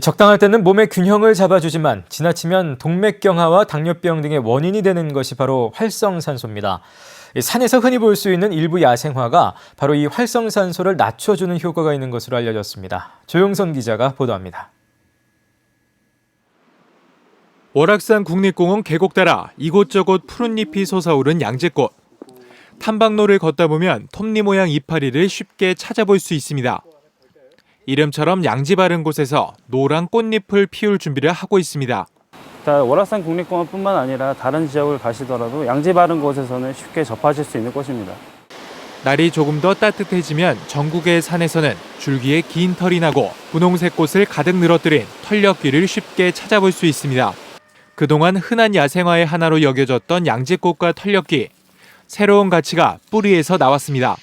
적당할 때는 몸의 균형을 잡아주지만 지나치면 동맥경화와 당뇨병 등의 원인이 되는 것이 바로 활성산소입니다. 산에서 흔히 볼 수 있는 일부 야생화가 바로 이 활성산소를 낮춰주는 효과가 있는 것으로 알려졌습니다. 조용선 기자가 보도합니다. 월악산 국립공원 계곡 따라 이곳저곳 푸른 잎이 솟아오른 양재꽃. 탐방로를 걷다 보면 톱니 모양 이파리를 쉽게 찾아볼 수 있습니다. 이름처럼 양지 바른 곳에서 노란 꽃잎을 피울 준비를 하고 있습니다. 다 월악산 국립공원뿐만 아니라 다른 지역을 가시더라도 양지 바른 곳에서는 쉽게 접하실 수 있는 꽃입니다. 날이 조금 더 따뜻해지면 전국의 산에서는 줄기에 긴 털이 나고 분홍색 꽃을 가득 늘어뜨린 털녘귀를 쉽게 찾아볼 수 있습니다. 그동안 흔한 야생화의 하나로 여겨졌던 양지꽃과 털녘귀. 새로운 가치가 뿌리에서 나왔습니다.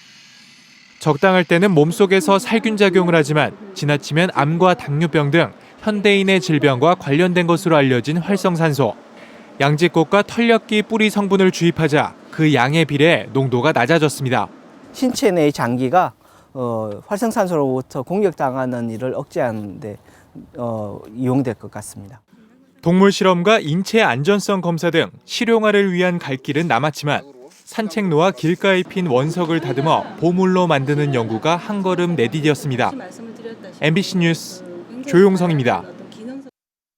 적당할 때는 몸속에서 살균 작용을 하지만 지나치면 암과 당뇨병 등 현대인의 질병과 관련된 것으로 알려진 활성산소. 양지꽃과 털녘귀 뿌리 성분을 주입하자 그 양에 비례 농도가 낮아졌습니다. 신체 내의 장기가 어, 활성산소로부터 공격당하는 일을 억제하는 데 어, 이용될 것 같습니다. 동물 실험과 인체 안전성 검사 등 실용화를 위한 갈 길은 남았지만 산책로와 길가에 핀 원석을 다듬어 보물로 만드는 연구가 한 걸음 내디뎠습니다. MBC 뉴스 조용성입니다.